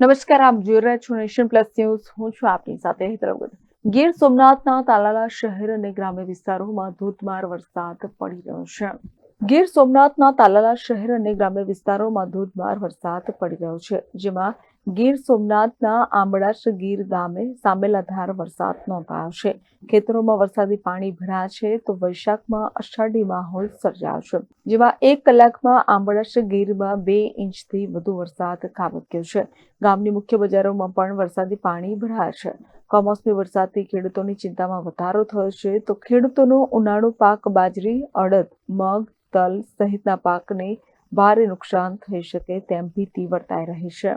નમસ્કાર, આપ જોઈ રહ્યા છો નેશન પ્લસ ન્યૂઝ. હું છું આપની સાથે હેતલ ગીર સોમનાથના તાલાલા શહેર અને ગ્રામ્ય વિસ્તારોમાં ધોધમાર વરસાદ પડી રહ્યો છે. ગીર સોમનાથના તાલાલા શહેર અને ગ્રામ્ય વિસ્તારોમાં ધોધમાર વરસાદ પડી રહ્યો છે, જેમાં ગીર સોમનાથના આંબળાશ ગીર ગામે સાંબેલાધાર વરસાદ નોંધાયો છે. ખેતરોમાં વરસાદી પાણી ભરાયા છે તો વૈશાખમાં અષાઢી માહોલ સર્જાયો છે. જેમાં એક કલાકમાં આંબળાશ ગીરમાં બે ઇંચથી વધુ વરસાદ ખાબક્યો છે. ગામની મુખ્ય બજારોમાં પણ વરસાદી પાણી ભરાયા છે. કમોસમી વરસાદથી ખેડૂતોની ચિંતામાં વધારો થયો છે તો ખેડૂતોનો ઉનાળુ પાક બાજરી, અડદ, મગ, તલ સહિતના પાકને ભારે નુકસાન થઈ શકે તેમ ભીતિ વર્તાઈ રહી છે.